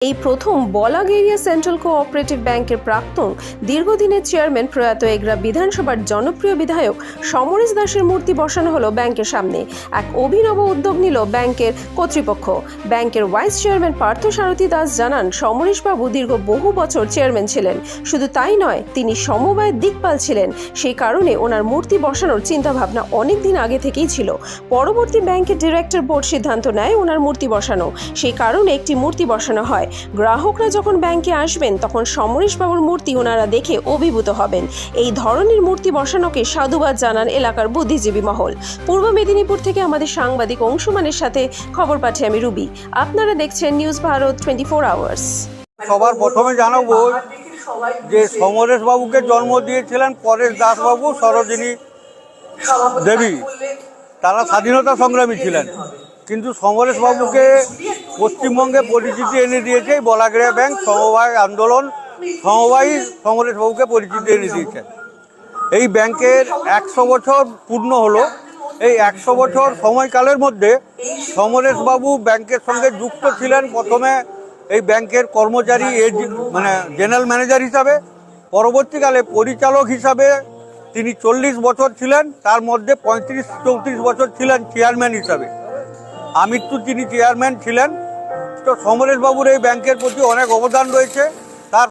এই প্রথম বলাগেরিয়া central cooperative ব্যাংকের প্রাক্তন, দীর্ঘদিনের চেয়ারম্যান প্রয়াত এগরা বিধানসভার জনপ্রিয় বিধায়ক সমরেশ দাসের মূর্তি বসানো হলো ব্যাংকের সামনে। এক অভিনব উদ্যোগ নিল ব্যাংকের কর্তৃপক্ষ। ব্যাংকের ভাইস চেয়ারম্যান পার্থ সারথী দাস জানান সমরেশবাবু দীর্ঘ বহু বছর চেয়ারম্যান ছিলেন। শুধু তাই নয়, তিনি সমবায়ের দিকপাল ছিলেন। সেই কারণে ওনার মূর্তি বসানোর চিন্তাভাবনা অনেক দিন আগে থেকেই ছিল। পরবর্তী ব্যাংকের ডিরেক্টর বোর্ড সিদ্ধান্ত নেয় ওনার মূর্তি বসানো। সেই কারণে একটি মূর্তি বসানো হয়। গ্রাহকরা যখন ব্যাংকে আসবেন, তখন সমরেশবাবুর মূর্তি ওনারা দেখে অভিভূত হবেন। এই ধরনের মূর্তি বসানোকে সাধুবাদ জানান এলাকার বুদ্ধিজীবী মহল। পূর্ব মেদিনীপুর থেকে আমাদের সাংবাদিক অংশুমানের সাথে খবর পাঠিয়ে আমি রুবি। আপনারা দেখছেন news Bharat twenty four hours. সবার প্রথমে জানাব যে সমরেশ বাবুকে জন্ম দিয়েছিলেন পরেশ দাসবাবু, সরোজিনী দেবী। তারা স্বাধীনতা সংগ্রামী ছিলেন। কিন্তু সমরেশ বাবুকে পশ্চিমবঙ্গে পরিচিতি এনে দিয়েছে, এই বলাগড়িয়া ব্যাংক সমবায় আন্দোলন, সমবায়ী সমরেশ বাবুকে পরিচিতি এনে দিয়েছে। এই ব্যাংকের একশো বছর পূর্ণ হলো। এই একশো বছর সময়কালের মধ্যে সমরেশ বাবু ব্যাংকের সঙ্গে যুক্ত ছিলেন প্রথমে এই ব্যাংকের কর্মচারী এজ মানে জেনারেল ম্যানেজার হিসাবে। পরবর্তীকালে পরিচালক হিসাবে তিনি চল্লিশ বছর ছিলেন, তার মধ্যে পঁয়ত্রিশ, চৌত্রিশ বছর ছিলেন চেয়ারম্যান হিসাবে। আমৃত্যু তিনি চেয়ারম্যান ছিলেন। তো সমরেশ বাবুর এই ব্যাংকের প্রতি অনেক অবদান রয়েছে।